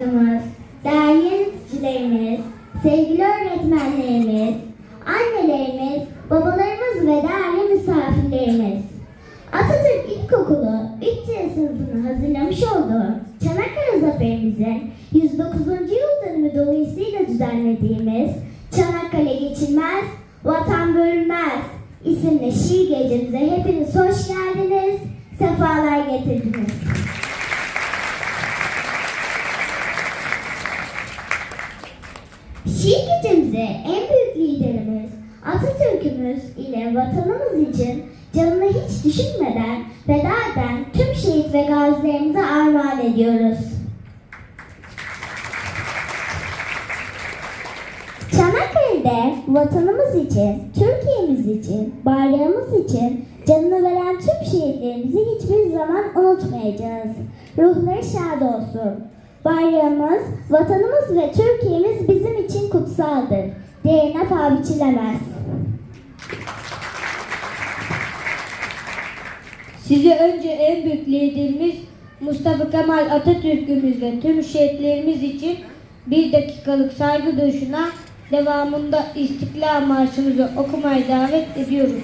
Başkanımız, değerli yöneticilerimiz, sevgili öğretmenlerimiz, annelerimiz, babalarımız ve değerli misafirlerimiz. Atatürk İlkokulu 3. sınıfını hazırlamış olduğu Çanakkale Zaferimizin 109. yıl dönümü dolayısıyla düzenlediğimiz Çanakkale Geçilmez, Vatan Bölünmez isimli şiir gecemize hepiniz hoş geldiniz, sefalar getirdiniz. Şiir gecemize en büyük liderimiz Atatürk'ümüz ile vatanımız için canını hiç düşünmeden feda eden tüm şehit ve gazilerimize armağan ediyoruz. Çanakkale'de vatanımız için, Türkiye'miz için, bayrağımız için canını veren tüm şehitlerimizi hiçbir zaman unutmayacağız. Ruhları şad olsun. Bayrağımız, vatanımız ve Türkiye'miz bizim için kutsaldır. Değerine paha biçilemez. Size önce en büyük liderimiz Mustafa Kemal Atatürk'ümüz ve tüm şehitlerimiz için bir dakikalık saygı duruşuna devamında İstiklal Marşımızı okumaya davet ediyoruz.